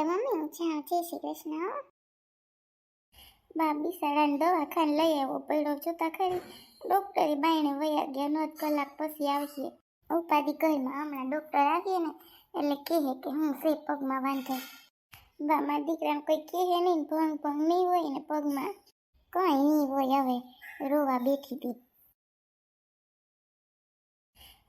એટલે મમ્મી, હું જ્યાં શ્રી કૃષ્ણ. હો બા બિસાડાને દવાખાને લઈ આવ્યો પડ્યો જોતા ખરી. ડોક્ટરે બાયણે વયા ગયા. આવશે. ઉપાધિ ઘરમાં હમણાં ડોક્ટર આવીએ ને, એટલે કહે કે હું સે પગમાં વાંધો. બામાં દીકરાને કોઈ કહે નહીં ભંગ ભંગ નહીં હોય ને પગમાં. કંઈ નહીં હોય હવે. રોવા બેઠી હતી.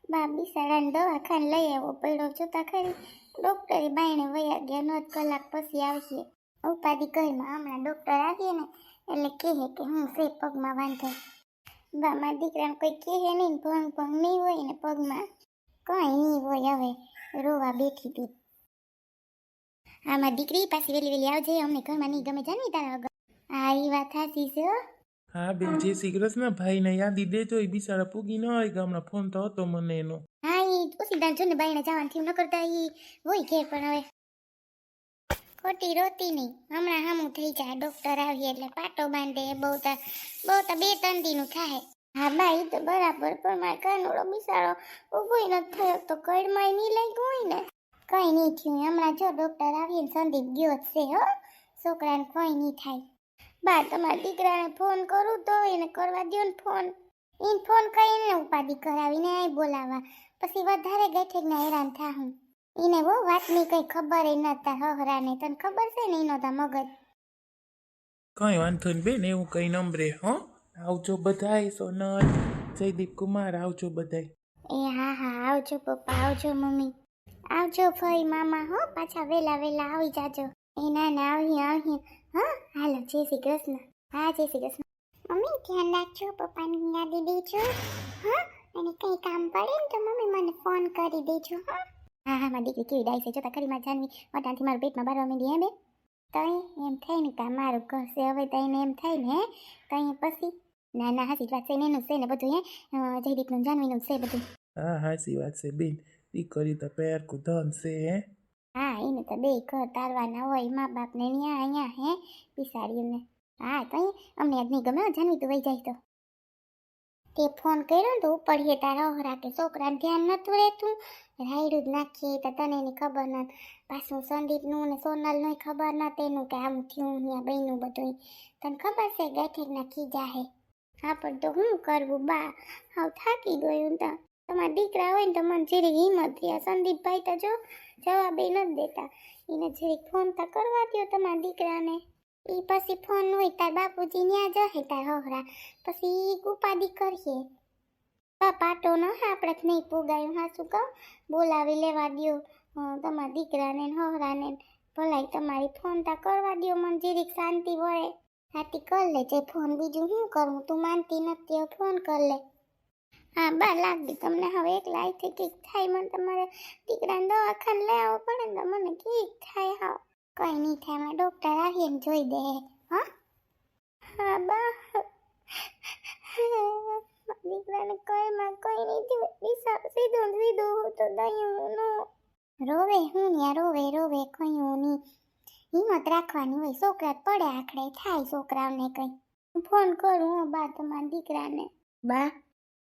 બાબી બિસાડાને દવાખાને લઈ આવો. પડ્યો જોતા ખરી. ડોક્ટરે બાયણે વયા ગયા નોત કલાક પછી આવશે. ઉપાધિ ઘરમાં હમણાં ડોક્ટર આવીએ ને, એટલે કહે કે હું સે પગમાં વાંધો. મારા દીકરાને કોઈ કહે નહીં, ભંગ ભંગ નહીં હોય ને પગમાં. કંઈ નહીં હોય હવે, રોવા બેઠી હતી. આમાં દીકરી પાછી વેલી વેલી આવજે, અમને ઘરમાં નહીં ગમે, જાનવી તારા વગર. હા એ વાત સાચી છે હો. બેન જય શ્રી કૃષ્ણ ભાઈને યાદી દેજો, એ બિચારા પૂગી ન હોય, ગામના ફોન તો હતો મને એનો. ઉસીદાન જો ને બાઈને જવાનું થયું ન કરતા એ હોય ઘેર, પણ હવે ખોટી રોતી નહીં. હમણાં હામું થઈ જાય ડોક્ટર આવીએ એટલે પાટો બાંધે, બહુ તો બહુ તો બે ત્રણ દીનું થાય. હા બા તો બરાબર, પણ મારે કાનોડો બિસાડો ઊભોય ન થયો, તો કડમાં નહીં લાગ્યું હોય ને? કંઈ નહીં થયું. હમણાં જો ડોક્ટર આવીને સંદીપ ગયો છે, હો. છોકરાને કંઈ નહીં થાય. બા, તમારા દીકરાને ફોન કરું તો એને કરવા દો ને ફોન એને ફોન કરીને ઉપાધિ કરાવીને અહીં બોલાવા પછી વધારે ગઠેકને હેરાન થાહું એને બહુ વાતની કઈ ખબર એ નતા હહરાને. તને ખબર છે ને એનો તા મગજ? કઈ વાંધો નહીં બેન એવું કઈ નંબરે હો? આવજો બધાય સોનલ જયદીપ કુમાર આવજો બધાય. એ હા હા આવજો પપ્પા આવજો મમ્મી. આવજો ફઈ મામા હો પાછા વેલા વેલા આવી જાજો. એ ના ના આવી આવી હા. હાલો જય શ્રી કૃષ્ણ. હા જય શ્રી કૃષ્ણ. મમ્મી ધ્યાન રાખજો પપ્પાની યાદી દેજો હા. અને કંઈ કામ પડે ને તો મમ્મી મને ફોન કરી દેજો. હા હા હા મારી દીકરી કેવી ડાય છે. જોતા ખરી માં જાનવી વટાણથી મારું પેટમાં બારવા માંડી હે બે તઈ એમ થાય ને કે મારું ઘર છે. હવે તઈને એમ થાય ને તઈ પછી. ના ના હાસી વાત છે. ને એનું છે ને બધું હે. જયદીપનું જાનવીનું છે બધું. હા હાસી વાત છે. બેન દીકરી તો પેર કુધન છે હે. હા એને તો બે ઘર તારવાના હોય. મા બાપને અહીંયા અહીંયા હે બિસાડીઓને હા તઈ અમને યાદ નહીં ગમે જાનવી તું વહી જાય તો. તે ફોન કર્યો ને તો ઉપડીએ તારા ઓહરા કે છોકરાને ધ્યાન નતું રહેતું. રાયડું જ નાખીએ તો તને એની ખબર ન પાછું સંદીપનું ને સોનલનું ખબર ન તેનું કે આમ થયું ત્યાં બહેનું બધું તને ખબર છે ગઠેકના ખીજા હે હા, પણ તો હું કરવું બા? હાવ થાકી ગયું તો. તમારા દીકરા હોય ને તો મને જરીક હિંમત થયા સંદીપભાઈ તો જો જવાબ એ નથી દેતા. એને જરીક ફોન તો કરવા દ્યો તમારા દીકરાને. એ પછી ફોન હોય તાર બાપુજી ન્યા જશે તાર હોહરા પછી ઈ ઉપાધિ કરીએ. પાટો ન આપણે જ નહીં પુગાયું હા શું કહું? બોલાવી લેવા અ, તમારા દીકરાને ને હોહરાને ભલાઈ તમારી ફોન તા કરવા દ્યો મને જીરીક શાંતિ વળે. હાથી કર લેજે ફોન બીજું શું કરું તું માનતી નથી ફોન કર લે. હા બા લાગી તમને હવે એકલા અહીંથી કીક થાય મને તમારે દીકરાને દવાખાને લઈ આવવો પડે ને તો મને કીક થાય હાવ કંઈ નહીં થાય ડૉક્ટર આવીને જોઈ દે. હા? હા બા. દીકરાને કઈમાં કંઈ નહીં થયું. દિશા સીધું સીધું તો દયું નો રોવે હું ન્યા રોવે રોવે કયું નહીં હિંમત રાખવાની હોય છોકરા પડે આખડે થાય છોકરાઓને કંઈ. હું ફોન કરું હું બા તમારા દીકરાને. બા?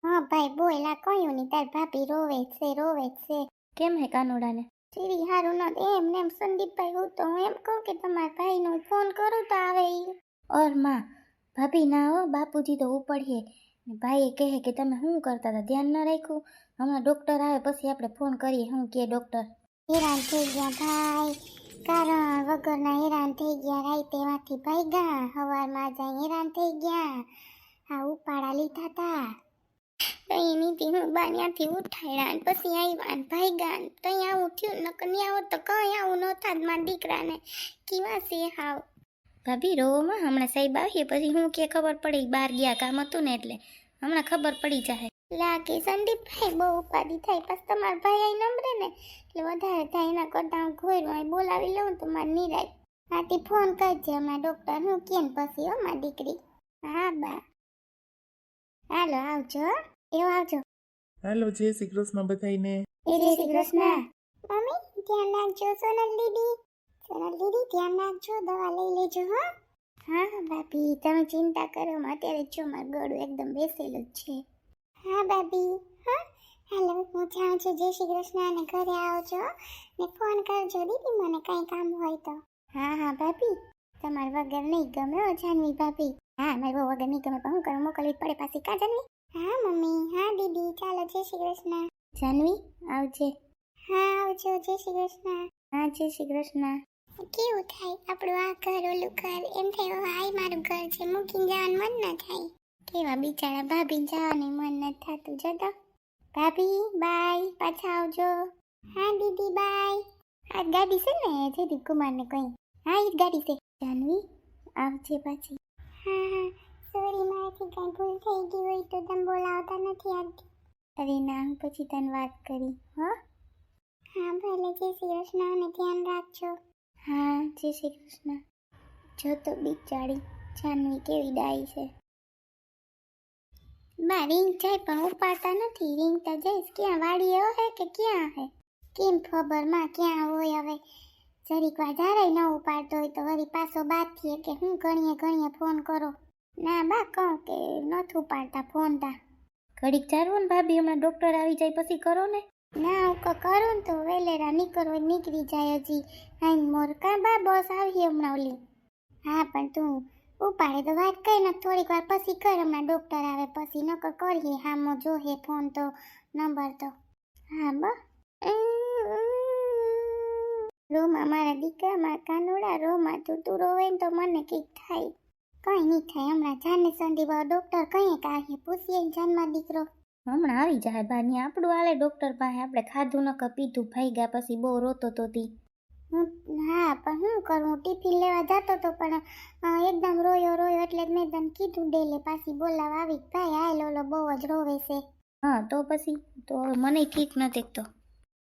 હા ભાઈ બોલ આ કયું નહીં તાર ભાભી રોવે છે રોવે છે. કેમ હે કાનુડાને? સીરી હારું ન એમ ને એમ સંદીપભાઈ હું તો હું એમ કહું કે તમારા ભાઈનો ફોન કરું તો આવે એ ઓરમાં ભાભી ના હો બાપુજી તો ઉપડીએ ને ભાઈએ કહે કે તમે શું કરતા હતા? ધ્યાન ન રાખ્યું? હમણાં ડૉક્ટર આવે પછી આપણે ફોન કરીએ. શું કે ડૉક્ટર હેરાન થઈ ગયા ભાઈ. કારણ વગરના હેરાન થઈ ગયા રાઈતેમાંથી ભાગ્યા સવારમાં જાય હેરાન થઈ ગયા. આ ઉપાડા લીધા તા તઈ હું હું ત્યાંથી ઉઠાડ્યા ને પછી આવ્યા ને ભાગ્યા ને તઈ આવું થયું નકર ન્યા આવો તો કઈ આવું ન થાત મારા દીકરાને. કેવા છે હાવ? ભાભી રોવામાં હમણાં સાહેબ આવીએ પછી હું કે ખબર પડી બહાર ગયા કામ હતું ને એટલે. હમણાં ખબર પડી જાય લાગે સંદીપભાઈ બહુ ઉપાધિ થાય પછી તમારા ભાઈ આઈ નંબરે ને? એટલે વધારે થાય એના કરતાં હું અહીં બોલાવી લઉં તો મારે નિરાય. હાથી ફોન કરજે હમણાં ડૉક્ટર હું કેમ પછી હો મારી દીકરી. હા બા. હાલો આવજો. એવો આવજો. હાલો જય શ્રી કૃષ્ણ બધાયને. જય શ્રી કૃષ્ણ. મમ્મી ધ્યાન રાખજો સોનલ દીદી. સોનલ દીદી ધ્યાન રાખજો દવા લઈ લેજો હો. હા ભાભી તમે ચિંતા કરો અત્યારે જો મારું ગળું એકદમ બેસેલું જ છે. હા ભાભી હા. હાલો હું જાઉં છું જય શ્રી કૃષ્ણ અને ઘરે આવજો ને ફોન કરજો દીદી મને કંઈ કામ હોય તો. હા હા ભાભી. તમાર વગર નહીં ગમે જાનવી ભાભી. હા મારી બહુ વગર નહીં ગમે પણ હું કરું મોકલવી પડે પાછી કા જાનવી? હા મમ્મી. હા દીદી. ચાલો જય શ્રી કૃષ્ણ. જાનવી આવજે. હા આવજો. જય શ્રી કૃષ્ણ. હા જય શ્રી કૃષ્ણ. કેવું થાય? આપણું આ ઘર ઓલું ઘર એમ થાય હાય મારું ઘર છે. મૂકીને જવાનું મન ન થાય. કેવા બિચારા ભાભી જવાનું મન ન થતું. જતો ભાભી બાય પાછા આવજો. હા દીદી બાય. આ ગાડી છે ને જયદીપ કુમારને કઈ. હા એ જ ગાડી છે. જાનવી આવજે પાછી. હા હા. સોરી મારાથી કઈ ભૂલ થઈ ગઈ હોય તો તમે બોલાવતા નથી આવતી. અરે ના હું પછી તને વાત કરી હો? હા ભલે જય શ્રી કૃષ્ણ અને ધ્યાન રાખજો. હા જય શ્રી કૃષ્ણ. જો તો બિચારી જાનવી કેવી ડાઈ છે. બા રિંગ જાય પણ ઉપાડતા નથી. રિંગ તો જઈશ. ક્યાં વાડીએ હે કે ક્યાં હે? કેમ ખબરમાં ક્યાં હોય હવે? જરીક વાર જ્યારે ન ઉપાડતો હોય તો વળી પાછો બાદ કે હું ઘણીએ ઘણીએ ફોન કરો. ના બા કહું કે નથી ઉપાડતા ફોન તા. ઘડીક ચારવો ને ભાભી હમણાં ડૉક્ટર આવી જાય પછી કરો ને. ના હું કરો કરું ને તો વેલેરા નીકળો નીકળી જાય હજી. હાઈ મોર કા બા બસ આવી હમણાં ઓલી? હા પણ તું ઉપાડે તો વાત કઈ ને થોડીક વાર પછી કર હમણાં ડોક્ટર આવે પછી. નકર કરીએ હામો જોહે ફોન તો નંબર તો. હા બા. રોમા મારા દીકરા મારા કાનુડા રોમા તું તું રોવે ને તો મને કંઈક થાય. કઈ નહીં થાય. હમણાં જાને સંદીપ ડોક્ટર કહીએ કે આવીએ પૂછીએ ને જાનમાં દીકરો. હમણાં આવી જાય બાની. આપણું હાલે ડૉક્ટર પાસે આપણે ખાધું ન પીધું. ભાઈ ગયા પછી બહુ રોતો તો તી. હું હા પણ શું કરું? ટિફિન લેવા જતો તો પણ એકદમ રોયો રોયો એટલે મેં તને કીધું ડેલે પાછી બોલાવા આવી. ભાઈ હાલ ઓલો બહુ જ રોવે છે. હા તો પછી? તો મને ઠીક નથી તો.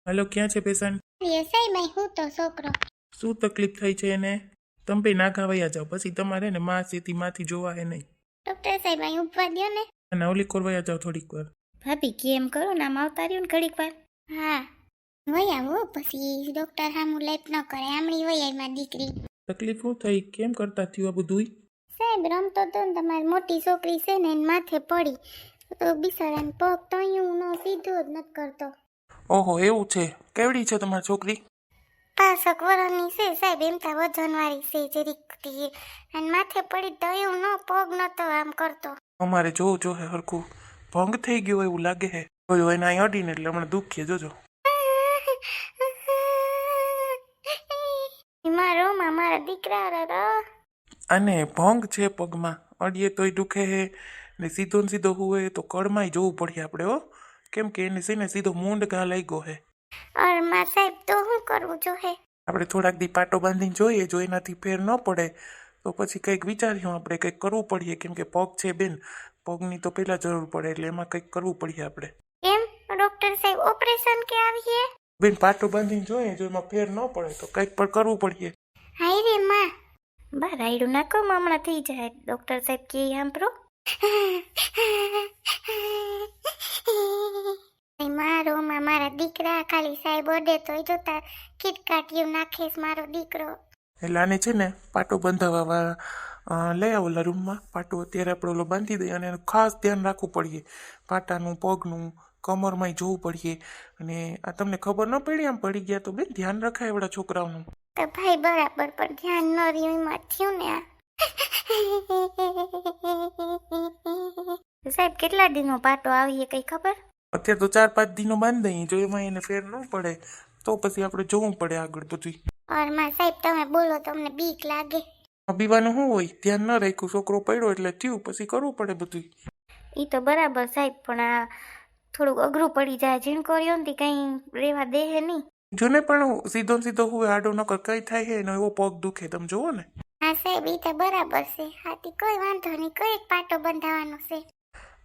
હાલો ક્યાં છે પેશન્ટ એસઆઈ સાહેબ હું તો છોકરો. શું તકલીફ થઈ છે એને? તમે ભાઈ નાખા વયા જાઓ. પછી તમારે ને માં સીધી માંથી જોવા હે નહીં. ડોક્ટર સાહેબ અહીં ઉપવા દો ને. અને ઓલી કોર વયા જાઓ થોડીક વાર. ભાભી કેમ કરો? નામ આવતા રહ્યું ને ઘડીક વાર. હા. વહી આવો પછી. ડોક્ટર હામું લેપ ન કરે. આમણી આવી મારી દીકરી. તકલીફ શું થઈ? કેમ કરતા થયું આ બધું સાહેબ રમતો તો ને તમારી મોટી છોકરી છે ને એને માથે પડી. તો બિસારાને પગ તો અહીં નો સીધો જ નથી કરતો. ઓહો એવું છે. કેવડી છે તમારી છોકરી? પાસક વરની છે સાહેબ એમ તા વજનવાળી છે જરીક તી. અને માથે પડી એવું ન પગ નતો આમ કરતો. અમારે જોવું જો હે હરખું. ભંગ થઈ ગયો એવું લાગે હે. જોયું એને અહીં અડીને એટલે હમણાં દુખીએ જોજો. મારો મારા દીકરા રો અને ભંગ છે પગમાં. અડીએ તોય દુખે હે. ને સીધો ને સીધો હુએ તો કળમાંય જોવું પડે આપણે હો. કેમ કે એને છે ને સીધો મૂંડ ઘા લાગ્યો હે. અરમાં સાહેબ તો શું કરવું જોઈએ આપણે થોડાક દી પાટો બાંધીને જોઈએ જો એનાથી ફેર ન પડે તો પછી કંઈક વિચાર્યું આપણે કંઈક કરવું પડીએ કેમ કે પગ છે બેન પગની તો પહેલાં જરૂર પડે એટલે એમાં કંઈક કરવું પડીએ આપણે. એમ? ડોક્ટર સાહેબ ઓપરેશન કે આવીએ બેન પાટો બાંધીને જોઈએ જો એમાં ફેર ન પડે તો કંઈક પણ કરવું પડીએ. હાય રે માં. બા રાયડું નાખો હમણાં થઈ જાય. ડૉક્ટર સાહેબ કે સાંભળો મારો માં મારા દીકરા ખાલી સાહેબ ઓડે તોય જોતા કિટકાટિયું નાખેસ મારો દીકરો. એટલે આને છે ને પાટો બંધાવવા લઈ આવો ઓલા રૂમમાં પાટો અત્યારે આપણે ઓલો બાંધી દઈએ અને ખાસ ધ્યાન રાખવું પડીએ પાટાનું પગનું કમરમાંય જોવું પડીએ અને આ તમને ખબર ન પડી આમ પડી ગયા તો બેન ધ્યાન રખાય એવડા છોકરાઓનું. તો ભાઈ બરાબર પણ ધ્યાન ન રહ્યું એમાં થયું ને આ. સાહેબ કેટલા દિનો પાટો આવીએ કઈ ખબર? અત્યારે તો ચાર પાંચ દિનો બાંધી દઈએ જો એમાં એને ફેર ન પડે તો પછી આપણે જોવું પડે આગળ પછી ઓર સાહેબ તમે બોલો તમને બીક લાગે? બીવાનું શું હોય? ધ્યાન ન રાખ્યું છોકરો પડ્યો એટલે થયું પછી કરવું પડે બધું એ તો બરાબર સાહેબ પણ આ થોડુંક અઘરું પડી જાય ઝીણકોરીઓ ને કંઈ રેવા દે હે નહીં. જોને પણ સીધો ને સીધો હું આડો નકર કઈ થાય છે એનો એવો પગ દુખે તમે જુઓ ને. હા સાહેબ એ તો બરાબર છે. હાથી કોઈ વાંધો નહીં કોઈ એક પાટો બંધાવાનો છે.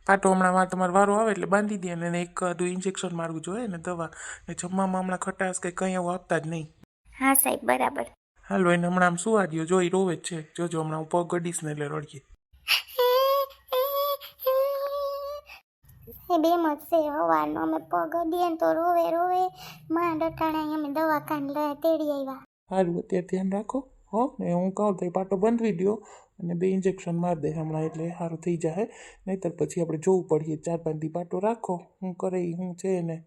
પાટો હમણાં તમારો વારો આવે એટલે બાંધી દે અને એક આદું ઇન્જેક્શન મારવું જોઈએ ને દવા. ને જમવામાં હમણાં ખટાશ કે કંઈ એવું આપતા જ નહીં. હા સાહેબ બરાબર. હાલો એને હમણાં આમ સુવા દ્યો જોઈ રોવે જ છે. જોજો હમણાં હું પગ ગડીશ ને એટલે રડીએ. સાહેબ એમ જ છે હવારનો અમે પગ અડીએ ને તો રોવે રોવે. માં ડટાણા અમે દવાખાને લઈ તેડી આવ્યા. સારું અત્યારે ધ્યાન રાખો. હો ને હું કહું તો પાટો બંધવી દો અને બે ઇન્જેક્શન મારી દે હમણાં એટલે સારું થઈ જાય નહીંતર પછી આપણે જોવું પડીએ ચાર પાંચ દી પાટો રાખો. હું કરે હું છે ને.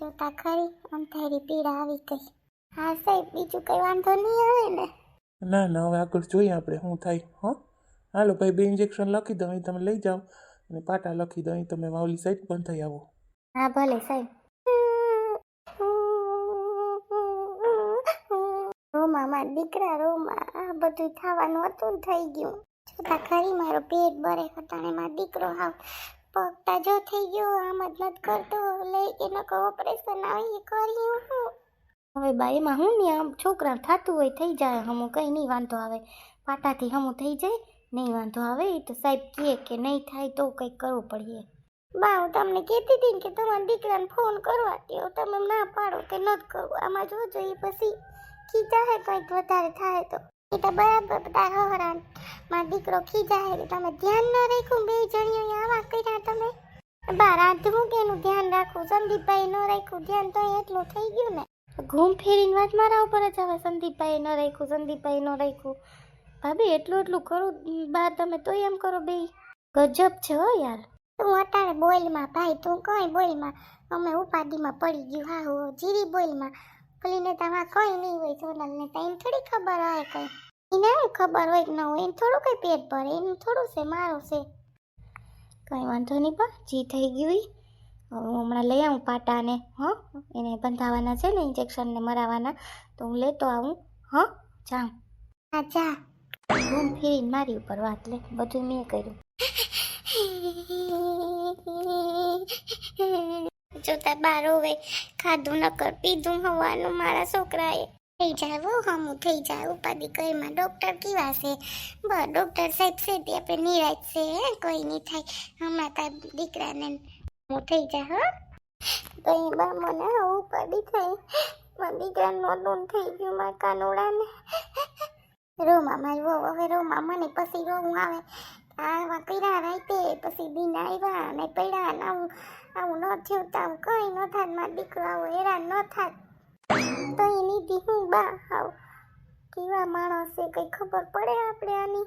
જોતા ખરી. અંધારી પીડા આવી ગઈ. હા સાહેબ બીજું કઈ વાંધો નહીં આવે ને? ના ના હવે આગળ જોઈએ આપણે શું થાય. હો? હાલો ભાઈ બે ઇન્જેક્શન લખી દઉં અહીં તમે લઈ જાઓ. અને પાટા લખી દઉં અહીં તમે વાવલી સાઈડ બંધ થઈ આવો. હા ભલે સાહેબ. મારા દીકરા રોમાં આ બધું થવાનું હતું થઈ ગયું. જોતા ખરી મારો પેટ બરે ખટાણે મારો દીકરો હાવ પગતા જો થઈ ગયો, આમ જ નથી કરતો. લઈ એનો નકો ઓપરેશન આવી કર્યું હું. હવે બા, એમાં હું ને આમ છોકરા થતું હોય થઈ જાય, હમું કંઈ નહીં વાંધો આવે. પાટાથી હમું થઈ જાય, નહીં વાંધો આવે. એ તો સાહેબ કહે કે નહીં થાય તો કંઈક કરવું પડીએ બા, હું તમને કહેતી હતી ને કે તમારા દીકરાને ફોન કરવા દો તમે ના પાડો કે નથી કરવું. આમાં જોજો એ પછી. ખીજાય કંઈક વધારે થાય તો. એ તો બરાબર બધા હરાન મારો દીકરો ખીજા હે તમે ધ્યાન ન રાખ્યું, બે જણીઓ આવા કર્યા તમે. બા, રાંધવું કે એનું ધ્યાન રાખવું? સંદીપભાઈ ન રાખ્યું. ધ્યાન તો એટલું થઈ ગયું ને. ઘૂમ ફેરીને વાત મારા ઉપર જ આવે. સંદીપભાઈ ન રાખ્યું સંદીપભાઈ ન રાખ્યું. ભાભી, એટલું એટલું કરું બા તમે તોય એમ કરો બે. ગજબ છે હો યાર. તું અટાણે બોલમાં ભાઈ, તું કઈ બોલમાં અમે ઉપાધિમાં પડી ગયું. હા, હો, જીરી બોલમાં પેલીને તમારે કોઈ નહીં હોય સોનલને તો એને થોડી ખબર હોય કઈ. એને ખબર હોય કે ન હોય એને થોડું કંઈ પેટ ભરે એનું થોડું છે મારું છે. કંઈ વાંધો નહીં પણ જી થઈ ગયું. હવે હું હમણાં લઈ આવું પાટાને હં? એને બંધાવાના છે ને ઇન્જેક્શનને મરાવાના. તો હું લેતો આવું હં? જાઉં. હા જા. ઘૂમ ફેરીને મારી ઉપર વાત લે. બધું મેં કર્યું. જોતા બાર હોય ખાધું નકર પીધું હવાનું મારા છોકરાએ. થઈ જાય બહુ હમું થઈ જાય. ઉપાધિ કઈમાં ડોક્ટર કેવા છે? બસ ડોક્ટર સાહેબ છે તે આપણે નિરાશ છે, હે? કોઈ નહીં થાય. હમણાં તાર દીકરાને હું થઈ જાય, હો? તો બા મને ઉપાધિ થાય મારા દીકરાને નોંધું થઈ ગયું મારા કાનોડાને. રોમા મારી વહુ હવે રોમા મને પછી રોવું આવે. આવા કર્યા રાતે પછી દિન આવ્યા અને પડ્યા ને આવું આવું ન થયું તો આવું કઈ ન થાત મારા દીકરો આવો હેરાન ન થાત તો એ નીતિ હું બા આવ કેવા માણસ છે કંઈ ખબર પડે આપણે આની